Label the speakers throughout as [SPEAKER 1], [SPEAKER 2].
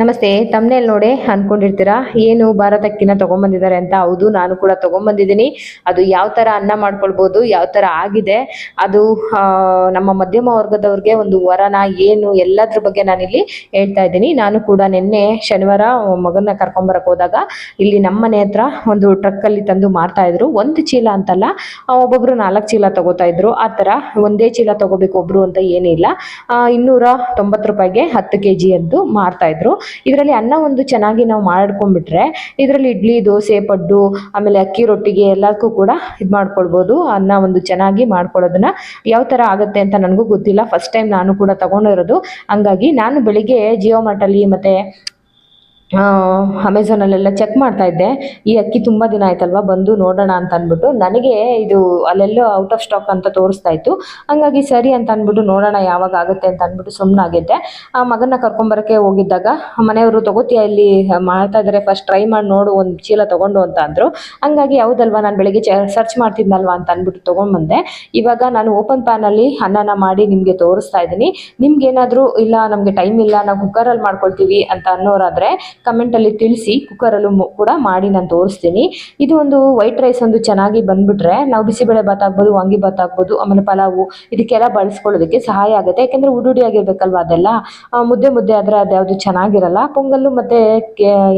[SPEAKER 1] ನಮಸ್ತೆ ತಮ್ಮನೇಲಿ ನೋಡಿ ಅನ್ಕೊಂಡಿರ್ತೀರಾ? ಏನು ಭಾರತಕ್ಕಿನ ತಗೊಂಡ್ಬಂದಿದ್ದಾರೆ ಅಂತ? ಹೌದು, ನಾನು ಕೂಡ ತಗೊಂಬಂದಿದ್ದೀನಿ. ಅದು ಯಾವ ಥರ ಅನ್ನ ಮಾಡ್ಕೊಳ್ಬೋದು, ಯಾವ ಥರ ಆಗಿದೆ? ಅದು ನಮ್ಮ ಮಧ್ಯಮ ವರ್ಗದವ್ರಿಗೆ ಒಂದು ವರನ ಏನು, ಎಲ್ಲದ್ರ ಬಗ್ಗೆ ನಾನಿಲ್ಲಿ ಹೇಳ್ತಾ ಇದ್ದೀನಿ. ನಾನು ಕೂಡ ನಿನ್ನೆ ಶನಿವಾರ ಮಗನ ಕರ್ಕೊಂಬರಕ್ಕೆ ಹೋದಾಗ ಇಲ್ಲಿ ನಮ್ಮ ಮನೆ ಹತ್ರ ಒಂದು ಟ್ರಕ್ಕಲ್ಲಿ ತಂದು ಮಾರ್ತಾ ಇದ್ರು. ಒಂದು ಚೀಲ ಅಂತಲ್ಲ ಒಬ್ಬೊಬ್ರು ನಾಲ್ಕು ಚೀಲ ತಗೋತಾ ಇದ್ರು. ಆ ಥರ ಒಂದೇ ಚೀಲ ತಗೋಬೇಕು ಒಬ್ರು ಅಂತ ಏನಿಲ್ಲ. ಇನ್ನೂರ ತೊಂಬತ್ತು ರೂಪಾಯಿಗೆ ಹತ್ತು ಕೆ ಜಿ ಅಂತೂ ಮಾರ್ತಾ ಇದ್ರು. ಇದರಲ್ಲಿ ಅನ್ನ ಒಂದು ಚೆನ್ನಾಗಿ ನಾವು ಮಾಡ್ಕೊಂಡ್ಬಿಟ್ರೆ ಇದರಲ್ಲಿ ಇಡ್ಲಿ, ದೋಸೆ, ಪಡ್ಡು, ಆಮೇಲೆ ಅಕ್ಕಿ ರೊಟ್ಟಿಗೆ ಎಲ್ಲದಕ್ಕೂ ಕೂಡ ಇದು ಮಾಡ್ಕೊಳ್ಬೋದು. ಅನ್ನ ಒಂದು ಚೆನ್ನಾಗಿ ಮಾಡ್ಕೊಳ್ಳೋದನ್ನ ಯಾವ ಥರ ಆಗುತ್ತೆ ಅಂತ ನನಗೂ ಗೊತ್ತಿಲ್ಲ. ಫಸ್ಟ್ ಟೈಮ್ ನಾನು ಕೂಡ ತಗೊಂಡಿರೋದು. ಹಂಗಾಗಿ ನಾನು ಬೆಳಿಗ್ಗೆ ಜಿಯೋ ಮಾರ್ಟಲ್ಲಿ ಮತ್ತು ಅಮೆಝಾನಲ್ಲೆಲ್ಲ ಚೆಕ್ ಮಾಡ್ತಾ ಇದ್ದೆ. ಈ ಅಕ್ಕಿ ತುಂಬ ದಿನ ಆಯ್ತಲ್ವಾ, ಬಂದು ನೋಡೋಣ ಅಂತ ಅಂದ್ಬಿಟ್ಟು ನನಗೆ ಇದು ಅಲ್ಲೆಲ್ಲೋ ಔಟ್ ಆಫ್ ಸ್ಟಾಕ್ ಅಂತ ತೋರಿಸ್ತಾ ಇತ್ತು. ಹಂಗಾಗಿ ಸರಿ ಅಂತ ಅಂದ್ಬಿಟ್ಟು ನೋಡೋಣ ಯಾವಾಗ ಆಗುತ್ತೆ ಅಂತ ಅಂದ್ಬಿಟ್ಟು ಸುಮ್ಮನಾಗಿದ್ದೆ ಆ ಮಗನ ಕರ್ಕೊಂಬರಕ್ಕೆ ಹೋಗಿದ್ದಾಗ ಮನೆಯವರು ತಗೋತೀಯ ಇಲ್ಲಿ ಮಾಡ್ತಾ ಇದ್ದಾರೆ ಫಸ್ಟ್ ಟ್ರೈ ಮಾಡಿ ನೋಡು, ಒಂದು ಚೀಲ ತಗೊಂಡು ಅಂತ ಅಂದರು. ಹಂಗಾಗಿ ಯಾವುದಲ್ವಾ ನಾನು ಬೆಳಿಗ್ಗೆ ಸರ್ಚ್ ಮಾಡ್ತಿದ್ನಲ್ವಾ ಅಂತ ಅಂದ್ಬಿಟ್ಟು ತೊಗೊಂಡ್ಬಂದೆ ಇವಾಗ ನಾನು ಓಪನ್ ಪ್ಯಾನಲ್ಲಿ ಅನ್ನನ ಮಾಡಿ ನಿಮಗೆ ತೋರಿಸ್ತಾ ಇದ್ದೀನಿ. ನಿಮ್ಗೆ ಏನಾದರೂ ಇಲ್ಲ, ನಮಗೆ ಟೈಮ್ ಇಲ್ಲ, ನಾವು ಕುಕ್ಕರಲ್ಲಿ ಮಾಡ್ಕೊಳ್ತೀವಿ ಅಂತ ಅನ್ನೋರಾದರೆ ಕಮೆಂಟಲ್ಲಿ ತಿಳಿಸಿ ಕುಕ್ಕರಲ್ಲೂ ಕೂಡ ಮಾಡಿ ನಾನು ತೋರಿಸ್ತೀನಿ. ಇದು ಒಂದು ವೈಟ್ ರೈಸ್ ಒಂದು ಚೆನ್ನಾಗಿ ಬಂದ್ಬಿಟ್ರೆ, ನಾವು ಬಿಸಿಬೇಳೆ ಭಾತ್ ಆಗ್ಬೋದು, ವಾಂಗಿ ಭಾತ್ ಆಗ್ಬೋದು, ಆಮೇಲೆ ಪಲಾವು, ಇದಕ್ಕೆಲ್ಲ ಬಳಸ್ಕೊಳ್ಳೋದಕ್ಕೆ ಸಹಾಯ ಆಗುತ್ತೆ. ಯಾಕೆಂದರೆ ಉಡುಡಿ ಆಗಿರ್ಬೇಕಲ್ವ ಅದೆಲ್ಲ? ಮುದ್ದೆ ಮುದ್ದೆ ಆದರೆ ಅದ್ಯಾವುದು ಚೆನ್ನಾಗಿರಲ್ಲ. ಪೊಂಗಲ್ಲು ಮತ್ತು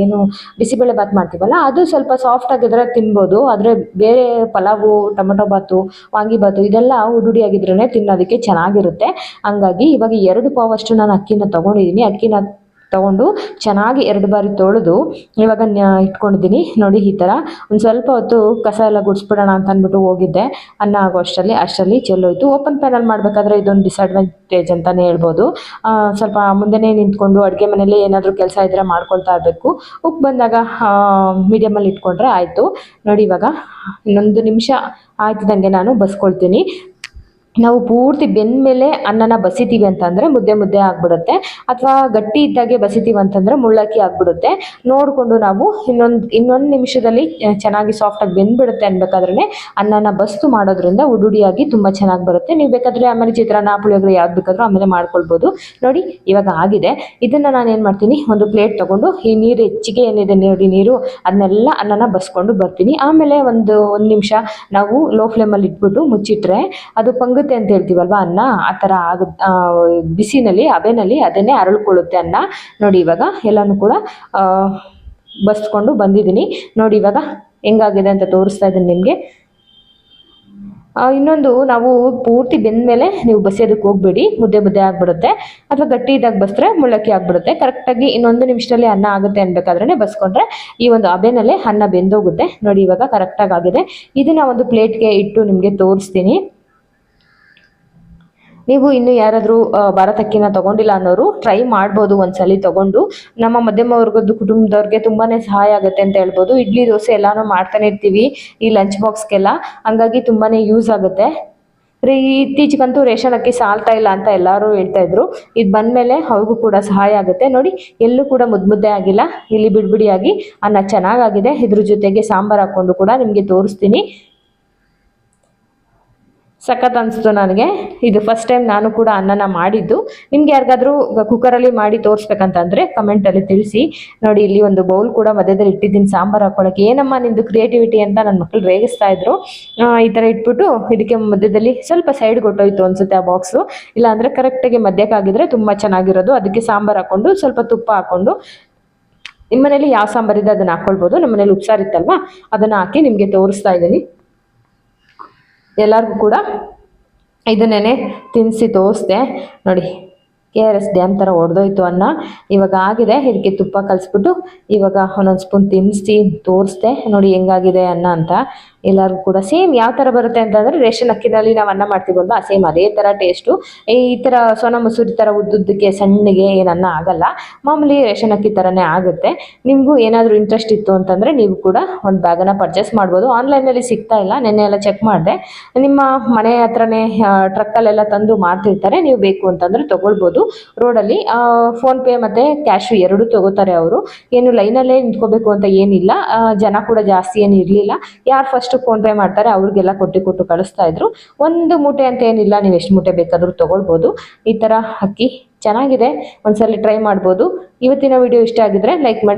[SPEAKER 1] ಏನು ಬಿಸಿಬೇಳೆ ಭಾತ್ ಮಾಡ್ತೀವಲ್ಲ, ಅದು ಸ್ವಲ್ಪ ಸಾಫ್ಟ್ ಆಗಿದ್ರೆ ತಿನ್ಬೋದು. ಆದರೆ ಬೇರೆ ಪಲಾವು, ಟೊಮೆಟೊ ಭಾತು, ವಾಂಗಿ ಬಾತು ಇದೆಲ್ಲ ಉಡುಡಿ ಆಗಿದ್ರೇ ತಿನ್ನೋದಕ್ಕೆ ಚೆನ್ನಾಗಿರುತ್ತೆ. ಹಂಗಾಗಿ ಇವಾಗ ಎರಡು ಪಾವಷ್ಟು ನಾನು ಅಕ್ಕಿನ ತೊಗೊಂಡಿದ್ದೀನಿ ಅಕ್ಕಿನ ತಗೊಂಡು ಚೆನ್ನಾಗಿ ಎರಡು ಬಾರಿ ತೊಳೆದು ಇವಾಗ ಇಟ್ಕೊಂಡಿದ್ದೀನಿ. ನೋಡಿ ಈ ಥರ. ಒಂದು ಸ್ವಲ್ಪ ಹೊತ್ತು ಕಸ ಎಲ್ಲ ಗುಡಿಸ್ಬಿಡೋಣ ಅಂತ ಅಂದ್ಬಿಟ್ಟು ಹೋಗಿದ್ದೆ. ಅನ್ನ ಆಗೋ ಅಷ್ಟರಲ್ಲಿ ಅಷ್ಟರಲ್ಲಿ ಚೆಲ್ಲೋಯ್ತು. ಓಪನ್ ಪ್ಯಾನಲ್ಲಿ ಮಾಡಬೇಕಾದ್ರೆ ಇದೊಂದು ಡಿಸ್ಅಡ್ವಾಂಟೇಜ್ ಅಂತಲೇ ಹೇಳ್ಬೋದು. ಸ್ವಲ್ಪ ಮುಂದೆನೇ ನಿಂತ್ಕೊಂಡು ಅಡುಗೆ ಮನೇಲಿ ಏನಾದರೂ ಕೆಲಸ ಇದ್ದರೆ ಮಾಡ್ಕೊಳ್ತಾ ಇರಬೇಕು. ಉಪ್ಪು ಬಂದಾಗ ಮೀಡಿಯಮಲ್ಲಿ ಇಟ್ಕೊಂಡ್ರೆ ಆಯಿತು. ನೋಡಿ ಇವಾಗ ಇನ್ನೊಂದು ನಿಮಿಷ ಆಯ್ತಿದ್ದಂಗೆ ನಾನು ಬಸ್ಕೊಳ್ತೀನಿ. ನಾವು ಪೂರ್ತಿ ಬೆಂದ ಮೇಲೆ ಅನ್ನನ ಬಸಿತೀವಿ ಅಂತಂದರೆ ಮುದ್ದೆ ಮುದ್ದೆ ಆಗಿಬಿಡುತ್ತೆ. ಅಥವಾ ಗಟ್ಟಿ ಇದ್ದಾಗೆ ಬಸಿತೀವಿ ಅಂತಂದರೆ ಮುಳ್ಳಕ್ಕಿ ಆಗಿಬಿಡುತ್ತೆ. ನೋಡಿಕೊಂಡು ನಾವು ಇನ್ನೊಂದು ಇನ್ನೊಂದು ನಿಮಿಷದಲ್ಲಿ ಚೆನ್ನಾಗಿ ಸಾಫ್ಟಾಗಿ ಬೆಂದ್ಬಿಡುತ್ತೆ ಅನ್ಬೇಕಾದ್ರೆ ಅನ್ನನ ಬಸ್ತು ಮಾಡೋದ್ರಿಂದ ಉಡುಡಿಯಾಗಿ ತುಂಬ ಚೆನ್ನಾಗಿ ಬರುತ್ತೆ. ನೀವು ಬೇಕಾದರೆ ಆಮೇಲೆ ಚಿತ್ರಾನ್ನ, ಪುಳಿಯೋಗರೆ ಯಾವ್ದು ಬೇಕಾದರೂ ಆಮೇಲೆ ಮಾಡ್ಕೊಳ್ಬೋದು. ನೋಡಿ, ಇವಾಗ ಆಗಿದೆ. ಇದನ್ನು ನಾನು ಏನು ಮಾಡ್ತೀನಿ? ಒಂದು ಪ್ಲೇಟ್ ತೊಗೊಂಡು ಈ ನೀರು ಹೆಚ್ಚಿಗೆ ಏನಿದೆ ನೋಡಿ ನೀರು, ಅದನ್ನೆಲ್ಲ ಅನ್ನನ ಬಸ್ಕೊಂಡು ಬರ್ತೀನಿ. ಆಮೇಲೆ ಒಂದು ಒಂದು ನಿಮಿಷ ನಾವು ಲೋ ಫ್ಲೇಮಲ್ಲಿ ಇಟ್ಬಿಟ್ಟು ಮುಚ್ಚಿಟ್ರೆ ಅದು ಪಂಗುತ್ತೆ ಅಂತ ಹೇಳ್ತೀವಲ್ವ ಅನ್ನ? ಆ ಥರ ಆಗ ಬಿಸಿನಲ್ಲಿ, ಹಬೆನಲ್ಲಿ ಅದನ್ನೇ ಅರಳ್ಕೊಳ್ಳುತ್ತೆ ಅನ್ನ. ನೋಡಿ ಇವಾಗ ಎಲ್ಲನೂ ಕೂಡ ಬಸ್ಕೊಂಡು ಬಂದಿದ್ದೀನಿ. ನೋಡಿ ಇವಾಗ ಹೆಂಗಾಗಿದೆ ಅಂತ ತೋರಿಸ್ತಾ ಇದ್ದೀನಿ ನಿಮಗೆ. ಇನ್ನೊಂದು ನಾವು ಪೂರ್ತಿ ಬೆಂದ ಮೇಲೆ ನೀವು ಬಸಿಯೋದಕ್ಕೆ ಹೋಗ್ಬೇಡಿ. ಮುದ್ದೆ ಮುದ್ದೆ ಆಗಿಬಿಡುತ್ತೆ. ಅಥವಾ ಗಟ್ಟಿ ಇದ್ದಾಗ ಬಸ್ತ್ರೆ ಮುಳ್ಳಕ್ಕಿ ಆಗಿಬಿಡುತ್ತೆ. ಕರೆಕ್ಟಾಗಿ ಇನ್ನೊಂದು ನಿಮಿಷದಲ್ಲಿ ಅನ್ನ ಆಗುತ್ತೆ ಅನ್ಬೇಕಾದ್ರೆ ಬಸ್ಕೊಂಡ್ರೆ ಈ ಒಂದು ಅಬೆನಲ್ಲೇ ಅನ್ನ ಬೆಂದೋಗುತ್ತೆ. ನೋಡಿ ಇವಾಗ ಕರೆಕ್ಟಾಗಿ ಆಗಿದೆ. ಇದನ್ನ ಒಂದು ಪ್ಲೇಟ್ಗೆ ಇಟ್ಟು ನಿಮಗೆ ತೋರಿಸ್ತೀನಿ. ನೀವು ಇನ್ನು ಯಾರಾದರೂ ಭಾರತ ಅಕ್ಕಿನ ತಗೊಂಡಿಲ್ಲ ಅನ್ನೋರು ಟ್ರೈ ಮಾಡ್ಬೋದು ಒಂದ್ಸಲಿ ತಗೊಂಡು. ನಮ್ಮ ಮಧ್ಯಮ ವರ್ಗದ ಕುಟುಂಬದವ್ರಿಗೆ ತುಂಬಾನೇ ಸಹಾಯ ಆಗುತ್ತೆ ಅಂತ ಹೇಳ್ಬೋದು. ಇಡ್ಲಿ ದೋಸೆ ಎಲ್ಲಾನು ಮಾಡ್ತಾನೆ ಇರ್ತೀವಿ ಈ ಲಂಚ್ ಬಾಕ್ಸ್ಗೆಲ್ಲ ಹಂಗಾಗಿ ತುಂಬಾನೇ ಯೂಸ್ ಆಗುತ್ತೆ. ರೀ, ಇತ್ತೀಚೆಗಂತೂ ರೇಷನ್ ಅಕ್ಕಿ ಸಾಲ್ತಾ ಇಲ್ಲ ಅಂತ ಎಲ್ಲರೂ ಹೇಳ್ತಾ ಇದ್ರು. ಇದು ಬಂದಮೇಲೆ ಅವ್ರಿಗೂ ಕೂಡ ಸಹಾಯ ಆಗುತ್ತೆ. ನೋಡಿ, ಎಲ್ಲೂ ಕೂಡ ಮುದ್ದೆ ಆಗಿಲ್ಲ. ಇಲ್ಲಿ ಬಿಡ್ಬಿಡಿಯಾಗಿ ಅನ್ನ ಚೆನ್ನಾಗಾಗಿದೆ. ಇದ್ರ ಜೊತೆಗೆ ಸಾಂಬಾರು ಹಾಕ್ಕೊಂಡು ಕೂಡ ನಿಮಗೆ ತೋರಿಸ್ತೀನಿ. ಸಖತ್ ಅನಿಸ್ತು ನನಗೆ. ಇದು ಫಸ್ಟ್ ಟೈಮ್ ನಾನು ಕೂಡ ಅನ್ನನ ಮಾಡಿದ್ದು. ನಿಮ್ಗೆ ಯಾರಿಗಾದ್ರೂ ಕುಕ್ಕರಲ್ಲಿ ಮಾಡಿ ತೋರಿಸ್ಬೇಕಂತಂದ್ರೆ ಕಮೆಂಟಲ್ಲಿ ತಿಳಿಸಿ. ನೋಡಿ, ಇಲ್ಲಿ ಒಂದು ಬೌಲ್ ಕೂಡ ಮಧ್ಯದಲ್ಲಿ ಇಟ್ಟಿದ್ದೀನಿ, ಸಾಂಬಾರು ಹಾಕೊಳಕ್ಕೆ. ಏನಮ್ಮ ನಿಂದು ಕ್ರಿಯೇಟಿವಿಟಿ ಅಂತ ನನ್ನ ಮಕ್ಕಳು ರೇಗಿಸ್ತಾ ಇದ್ರು. ಈ ಥರ ಇಟ್ಬಿಟ್ಟು ಇದಕ್ಕೆ ಮಧ್ಯದಲ್ಲಿ ಸ್ವಲ್ಪ ಸೈಡ್ ಕೊಟ್ಟೋಯ್ತು ಅನ್ಸುತ್ತೆ ಆ ಬಾಕ್ಸು ಇಲ್ಲಾಂದರೆ ಕರೆಕ್ಟಾಗಿ ಮಧ್ಯಕ್ಕಾಗಿದ್ರೆ ತುಂಬ ಚೆನ್ನಾಗಿರೋದು. ಅದಕ್ಕೆ ಸಾಂಬಾರು ಹಾಕ್ಕೊಂಡು ಸ್ವಲ್ಪ ತುಪ್ಪ ಹಾಕ್ಕೊಂಡು ನಿಮ್ಮ ಮನೇಲಿ ಯಾವ ಸಾಂಬಾರಿದೆ ಅದನ್ನು ಹಾಕ್ಕೊಳ್ಬೋದು ನಮ್ಮ ಉಪ್ಸಾರಿತ್ತಲ್ವಾ? ಅದನ್ನು ಹಾಕಿ ನಿಮಗೆ ತೋರಿಸ್ತಾ ಇದ್ದೀನಿ. ಎಲ್ಲರಿಗೂ ಕೂಡ ಇದನ್ನೇ ತಿನ್ನಿಸಿ ತೋರಿಸ್ದೆ. ನೋಡಿ ಕೆ ಆರ್ ಎಸ್ ಡ್ಯಾಮ್ ಥರ ಒಡೆದೋಯ್ತು ಅನ್ನ. ಇವಾಗ ಆಗಿದೆ ಇದಕ್ಕೆ ತುಪ್ಪ ಕಲಿಸ್ಬಿಟ್ಟು ಇವಾಗ ಒಂದೊಂದು ಸ್ಪೂನ್ ತಿನ್ನಿಸಿ ತೋರಿಸ್ದೆ. ನೋಡಿ, ಹೆಂಗಾಗಿದೆ ಅನ್ನ ಅಂತ. ಎಲ್ಲರಿಗೂ ಕೂಡ ಸೇಮ್ ಯಾವ ಥರ ಬರುತ್ತೆ ಅಂತಂದರೆ ರೇಷನ್ ಅಕ್ಕಿನಲ್ಲಿ ನಾವು ಅನ್ನ ಮಾಡ್ತೀವಲ್ವ ಸೇಮ್ ಅದೇ ಥರ ಟೇಸ್ಟು ಈ ಥರ ಸೋನ ಮಸೂರಿ ಥರ ಉದ್ದುದ್ದಕ್ಕೆ ಸಣ್ಣಗೆ ಏನು ಅನ್ನ ಆಗಲ್ಲ. ಮಾಮೂಲಿ ರೇಷನ್ ಅಕ್ಕಿ ಥರನೇ ಆಗುತ್ತೆ. ನಿಮಗೂ ಏನಾದರೂ ಇಂಟ್ರೆಸ್ಟ್ ಇತ್ತು ಅಂತಂದರೆ ನೀವು ಕೂಡ ಒಂದು ಬ್ಯಾಗನ್ನು ಪರ್ಚೇಸ್ ಮಾಡ್ಬೋದು. ಆನ್ಲೈನಲ್ಲಿ ಸಿಗ್ತಾ ಇಲ್ಲ. ನೆನ್ನೆ ಎಲ್ಲ ಚೆಕ್ ಮಾಡಿದೆ. ನಿಮ್ಮ ಮನೆ ಹತ್ರನೇ ಟ್ರಕ್ಕಲ್ಲೆಲ್ಲ ತಂದು ಮಾರ್ತಿರ್ತಾರೆ. ನೀವು ಬೇಕು ಅಂತಂದರೆ ತೊಗೊಳ್ಬೋದು. ರೋಡಲ್ಲಿ ಫೋನ್ಪೇ ಮತ್ತು ಕ್ಯಾಶು ಎರಡೂ ತೊಗೋತಾರೆ ಅವರು. ಏನು ಲೈನಲ್ಲೇ ನಿಂತ್ಕೋಬೇಕು ಅಂತ ಏನಿಲ್ಲ. ಜನ ಕೂಡ ಜಾಸ್ತಿ ಏನು ಇರಲಿಲ್ಲ. ಯಾರು ಫಸ್ಟ್ ಫೋನ್ಪೇ ಮಾಡ್ತಾರೆ, ಅವ್ರಿಗೆಲ್ಲ ಕೊಟ್ಟು ಕೊಟ್ಟು ಕಳಿಸ್ತಾ ಇದ್ರು. ಒಂದು ಮೂಟೆ ಅಂತ ಏನಿಲ್ಲ, ನೀವು ಎಷ್ಟು ಮೂಟೆ ಬೇಕಾದರೂ ತೊಗೊಳ್ಬೋದು. ಈ ತರ ಅಕ್ಕಿ ಚೆನ್ನಾಗಿದೆ. ಒಂದ್ಸಲಿ ಟ್ರೈ ಮಾಡ್ಬೋದು. ಇವತ್ತಿನ ವಿಡಿಯೋ ಇಷ್ಟ ಆಗಿದ್ರೆ ಲೈಕ್ ಮಾಡಿ